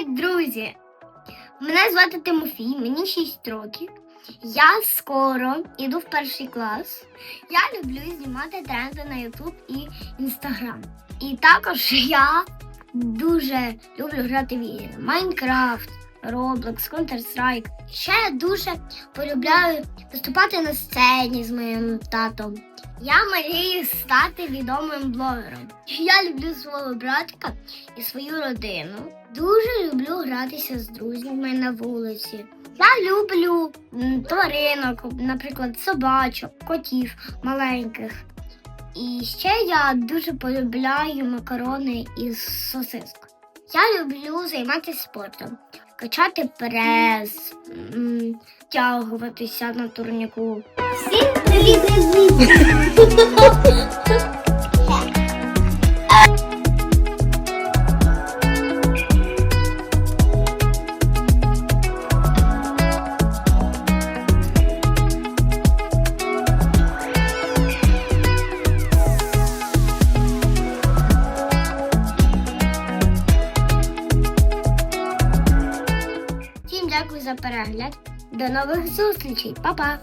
Привіт, друзі! Мене звати Тимофій, мені 6 років. Я скоро йду в перший клас. Я люблю знімати тренди на YouTube і Instagram. І також я дуже люблю грати в. Майнкрафт, Roblox, Counter-Strike. Ще я дуже полюбляю виступати на сцені з моїм татом. Я мрію стати відомим блогером. Я люблю свого братика і свою родину. Дуже люблю гратися з друзями на вулиці. Я люблю тваринок, наприклад, собачок, котів маленьких. І ще я дуже полюбляю макарони із сосискою. Я люблю займатися спортом, качати прес, тягуватися на турніку. Всім привіт! Всім дякую за перегляд. До нових зустрічей. Па-па!